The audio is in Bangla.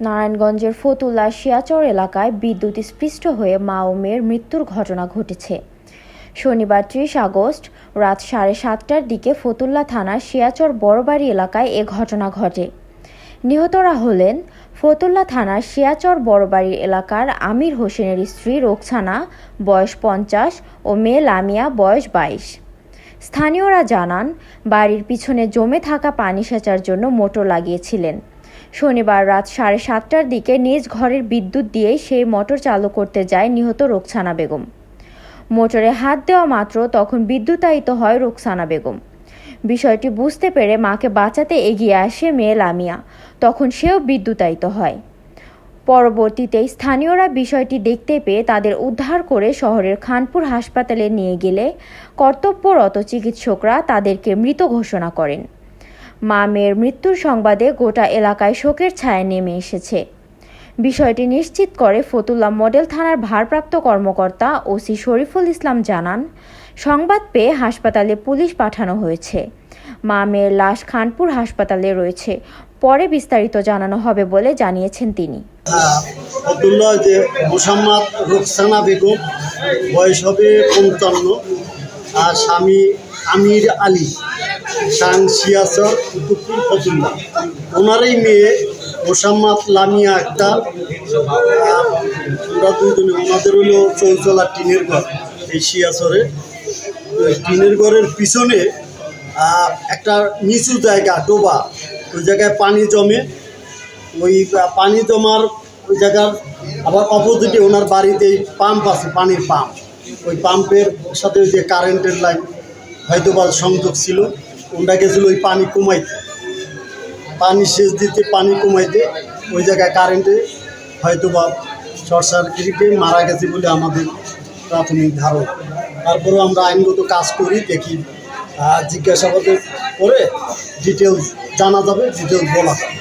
নারায়ণগঞ্জের ফতুল্লা শিয়াচর এলাকায় বিদ্যুৎ স্পৃষ্ট হয়ে মা ও মেয়ের মৃত্যুর ঘটনা ঘটেছে। শনিবার ত্রিশ আগস্ট রাত সাড়ে সাতটার দিকে ফতুল্লা থানার শিয়াচর বড়বাড়ি এলাকায় এ ঘটনা ঘটে। নিহতরা হলেন ফতুল্লা থানার শিয়াচর বড়বাড়ি এলাকার আমির হোসেনের স্ত্রী রোকসানা বয়স পঞ্চাশ, ও মেয়ে লামিয়া, বয়স বাইশ। স্থানীয়রা জানান, বাড়ির পিছনে জমে থাকা পানি সেচার জন্য মোটর লাগিয়েছিলেন। শনিবার রাত সাড়ে সাতটার দিকে নিজ ঘরের বিদ্যুৎ দিয়েই সেই মোটর চালু করতে যায় নিহত রোকসানা বেগম। মোটরে হাত দেওয়া মাত্র তখন বিদ্যুতায়িত হয় রোকসানা বেগম। বিষয়টি বুঝতে পেরে মাকে বাঁচাতে এগিয়ে আসে মেয়ে লামিয়া। তখন সেও বিদ্যুতায়িত হয়। পরবর্তীতে স্থানীয়রা বিষয়টি দেখতে পেয়ে তাদের উদ্ধার করে শহরের খানপুর হাসপাতালে নিয়ে গেলে কর্তব্যরত চিকিৎসকরা তাদেরকে মৃত ঘোষণা করেন। মা মেয়ের মৃত্যুর সংবাদে গোটা এলাকায় শোকের ছায়া নেমে এসেছে। বিষয়টি নিশ্চিত করে ফতুল্লা মডেল থানার ভারপ্রাপ্ত কর্মকর্তা ওসি শরীফুল ইসলাম জানান, সংবাদ পেয়ে হাসপাতালে পুলিশ পাঠানো হয়েছে। মা মেয়ের লাশ খানপুর হাসপাতালে রয়েছে। পরে বিস্তারিত জানানো হবে বলে জানিয়েছেন তিনি। রোকসানা বেগম, বয়স হবে পঞ্চান্ন আর স্বামী আমির আলী ওনারই মেয়ে মোসাম্মদ লামিয়া আহ, ওরা দুজনে ওনাদের হলো চৌচলা টিনের ঘর এই শিয়াচরে টিনের ঘরের পিছনে একটা নিচু জায়গা ডোবা। ওই জায়গায় পানি জমে। ওই পানি জমার ওই জায়গার আবার অপোজিটে ওনার বাড়িতে পাম্প আছে পানির পাম্প। ওই পাম্পের সাথে ওই যে কারেন্টের লাইন হয়তো বা সংযোগ ছিল ওনরা গেছিল ওই পানি কমাইতে। পানি সেচ দিতে, পানি কমাইতে, ওই জায়গায় কারেন্টে হয়তো বা শর্ট সার্কিটে মারা গেছে বলে আমাদের প্রাথমিক ধারণা। তারপরেও আমরা আইনগত কাজ করি, দেখি জিজ্ঞাসাবাদের করে ডিটেলস জানা যাবে ডিটেলস বলা যাবে।